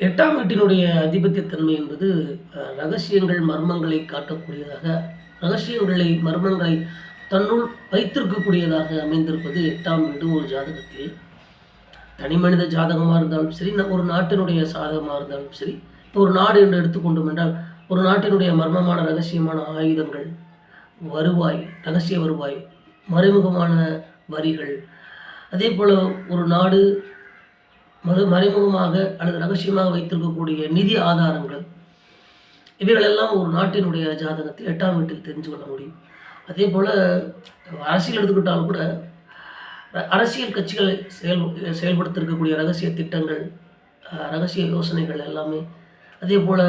எட்டாம் வீட்டினுடைய அதிபத்தியத்தன்மை என்பது ரகசியங்கள் மர்மங்களை காட்டக்கூடியதாக ரகசியங்களை மர்மங்களை தன்னுள் வைத்திருக்கக்கூடியதாக அமைந்திருப்பது எட்டாம் வீடு ஒரு ஜாதகத்தில். தனி மனித ஜாதகமாக இருந்தாலும் சரி ஒரு நாட்டினுடைய சாதகமாக இருந்தாலும் சரி இப்போ ஒரு நாடு என்று எடுத்துக்கொண்டோம் என்றால் ஒரு நாட்டினுடைய மர்மமான ரகசியமான ஆயுதங்கள் வருவாய் ரகசிய வருவாய் மறைமுகமான வரிகள் அதே போல் ஒரு நாடு மறு மறைமுகமாக அல்லது ரகசியமாக வைத்திருக்கக்கூடிய நிதி ஆதாரங்கள் இவைகளெல்லாம் ஒரு நாட்டினுடைய ஜாதகத்தில் எட்டாம் வீட்டில் தெரிஞ்சு கொள்ள முடியும். அதே போல் அரசியல் எடுத்துக்கிட்டாலும் கூட அரசியல் கட்சிகள் செயல் செயல்படுத்திருக்கக்கூடிய ரகசிய திட்டங்கள் ரகசிய யோசனைகள் எல்லாமே அதே போல்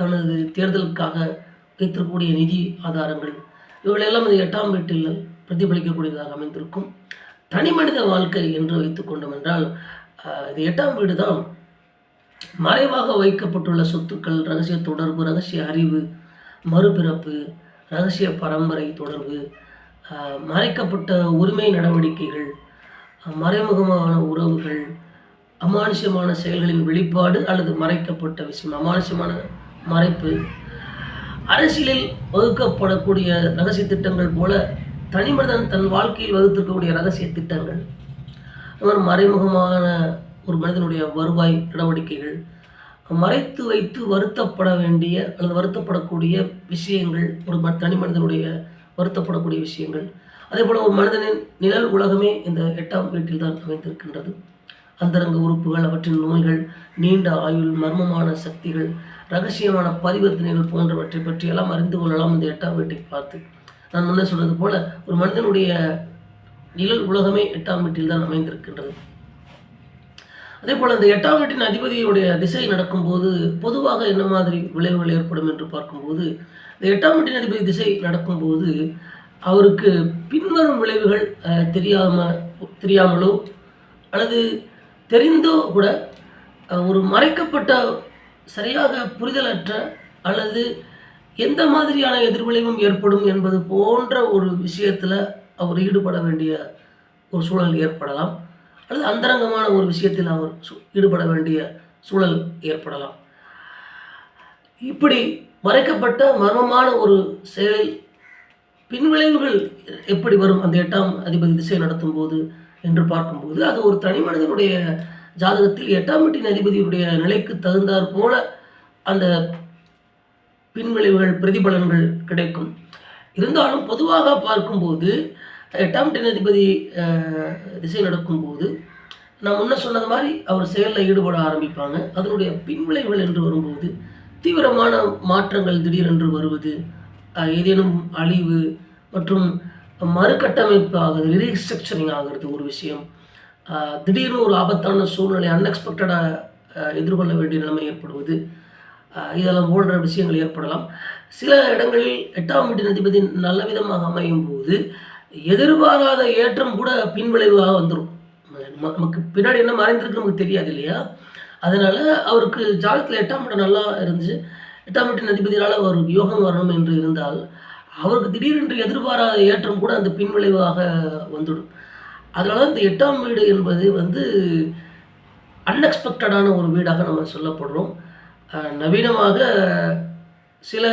தனது தேர்தலுக்காக வைத்திருக்கக்கூடிய நிதி ஆதாரங்கள் இவைகளெல்லாம் இந்த எட்டாம் வீட்டில் பிரதிபலிக்கக்கூடியதாக அமைந்திருக்கும். தனி மனித வாழ்க்கை என்று வைத்துக்கொண்டோம் என்றால் இது எட்டாம் வீடு தான் மறைவாக வைக்கப்பட்டுள்ள சொத்துக்கள் ரகசிய தொடர்பு ரகசிய அறிவு மறுபிறப்பு ரகசிய பரம்பரை தொடர்பு மறைக்கப்பட்ட உரிமை நடவடிக்கைகள் மறைமுகமான உறவுகள் அமானுஷ்யமான செயல்களின் வெளிப்பாடு அல்லது மறைக்கப்பட்ட விஷயம் அமானுஷ்யமான மறைப்பு. அரசியலில் வகுக்கப்படக்கூடிய ரகசிய திட்டங்கள் போல தனிமனிதன் தன் வாழ்க்கையில் வகுத்திருக்கக்கூடிய ரகசிய திட்டங்கள். ஒரு மறைமுகமான ஒரு மனிதனுடைய வருவாய் நடவடிக்கைகள் மறைத்து வைத்து வருத்தப்பட வேண்டிய அல்லது வருத்தப்படக்கூடிய விஷயங்கள் ஒரு ம- தனி மனிதனுடைய வருத்தப்படக்கூடிய விஷயங்கள். அதே போல் ஒரு மனிதனின் நிழல் உலகமே இந்த எட்டாம் வீட்டில் தான் அமைந்திருக்கின்றது. அந்தரங்க உறுப்புகள் அவற்றின் நோய்கள் நீண்ட ஆயுள் மர்மமான சக்திகள் ரகசியமான பரிவர்த்தனைகள் போன்றவற்றை பற்றி எல்லாம் அறிந்து கொள்ளலாம் இந்த எட்டாம் வீட்டை பார்த்து. நான் முன்னே சொன்னது போல் ஒரு மனிதனுடைய நிழல் உலகமே எட்டாம் வீட்டில் தான் அமைந்திருக்கின்றது. அதே போல் இந்த எட்டாம் வீட்டின் அதிபதியுடைய திசை நடக்கும்போது பொதுவாக என்ன மாதிரி விளைவுகள் ஏற்படும் என்று பார்க்கும்போது இந்த எட்டாம் வீட்டின் அதிபதி திசை நடக்கும்போது அவருக்கு பின்வரும் விளைவுகள் தெரியாமல் தெரியாம தெரியாமலோ அல்லது தெரிந்தோ கூட ஒரு மறைக்கப்பட்ட சரியாக புரிதலற்ற அல்லது எந்த மாதிரியான எதிர்விளைவும் ஏற்படும் என்பது போன்ற ஒரு விஷயத்தில் அவர் ஈடுபட வேண்டிய ஒரு சூழல் ஏற்படலாம். அல்லது அந்தரங்கமான ஒரு விஷயத்தில் அவர் ஈடுபட வேண்டிய சூழல் ஏற்படலாம். இப்படி மறைக்கப்பட்ட மர்மமான ஒரு செயலில் பின்விளைவுகள் எப்படி வரும்? அந்த எட்டாம் அதிபதி திசை நடத்தும் போது என்று பார்க்கும்போது அது ஒரு தனி மனிதனுடைய ஜாதகத்தில் எட்டாம் வீட்டின் அதிபதியுடைய நிலைக்கு தகுந்தாற் போல அந்த பின்விளைவுகள் பிரதிபலன்கள் கிடைக்கும். இருந்தாலும் பொதுவாக பார்க்கும்போது எட்டாம் வீட்டின் திசை நடக்கும்போது நான் முன்ன சொன்னது மாதிரி அவர் செயலில் ஈடுபட ஆரம்பிப்பாங்க. அதனுடைய பின்விளைவுகள் என்று வரும்போது தீவிரமான மாற்றங்கள் திடீரென்று வருவது ஏதேனும் அழிவு மற்றும் மறுகட்டமைப்பு ஆகுது ரீஸ்ட்ரக்சரிங் ஆகிறது ஒரு விஷயம். திடீர்னு ஒரு ஆபத்தான சூழ்நிலை அன்எக்ஸ்பெக்டடாக எதிர்கொள்ள வேண்டிய நிலைமை ஏற்படுவது இதெல்லாம் போன்ற விஷயங்கள் ஏற்படலாம். சில இடங்களில் எட்டாம் வீட்டின் அதிபதி நல்ல விதமாக அமையும் போது எதிர்பாராத ஏற்றம் கூட பின்விளைவாக வந்துடும் நமக்கு பின்னாடி என்ன மறைந்திருக்கு நமக்கு தெரியாது இல்லையா? அதனால் அவருக்கு ஜாதகத்தில் எட்டாம் இடம் நல்லா இருந்துச்சு. எட்டாம் வீட்டின் அதிபதியால் ஒரு யோகம் வரணும் என்று இருந்தால் அவருக்கு திடீரென்று எதிர்பாராத ஏற்றம் கூட அந்த பின்விளைவாக வந்துடும். அதனால இந்த எட்டாம் வீடு என்பது வந்து அன்எக்ஸ்பெக்டடான ஒரு வீடாக நம்ம சொல்லப்படுறோம். நவீனமாக சில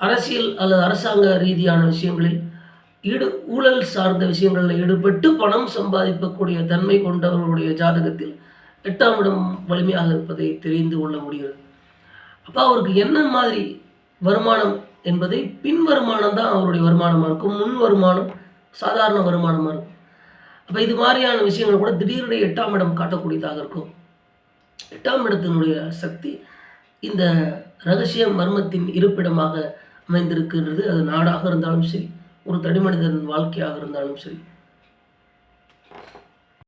அரசியல் அல்லது அரசாங்க ரீதியான விஷயங்களில் ஈடு ஊழல் சார்ந்த விஷயங்களில் ஈடுபட்டு பணம் சம்பாதிக்கக்கூடிய தன்மை கொண்டவர்களுடைய ஜாதகத்தில் எட்டாம் இடம் வலிமையாக இருப்பதை தெரிந்து கொள்ள முடிகிறது. அப்போ அவருக்கு என்ன மாதிரி வருமானம் என்பதை பின் வருமானம் தான் அவருடைய வருமானமாக இருக்கும் முன் வருமானம் சாதாரண வருமானமாக இருக்கும். அப்போ இது மாதிரியான விஷயங்கள் கூட திடீரென எட்டாம் இடம் காட்டக்கூடியதாக இருக்கும். எட்டாம் இடத்தினுடைய சக்தி இந்த ரகசிய மர்மத்தின் இருப்பிடமாக அமைந்திருக்கின்றது. அது நாடாக இருந்தாலும் சரி ஒரு தனிமனிதன் வாழ்க்கையாக இருந்தாலும் சரி.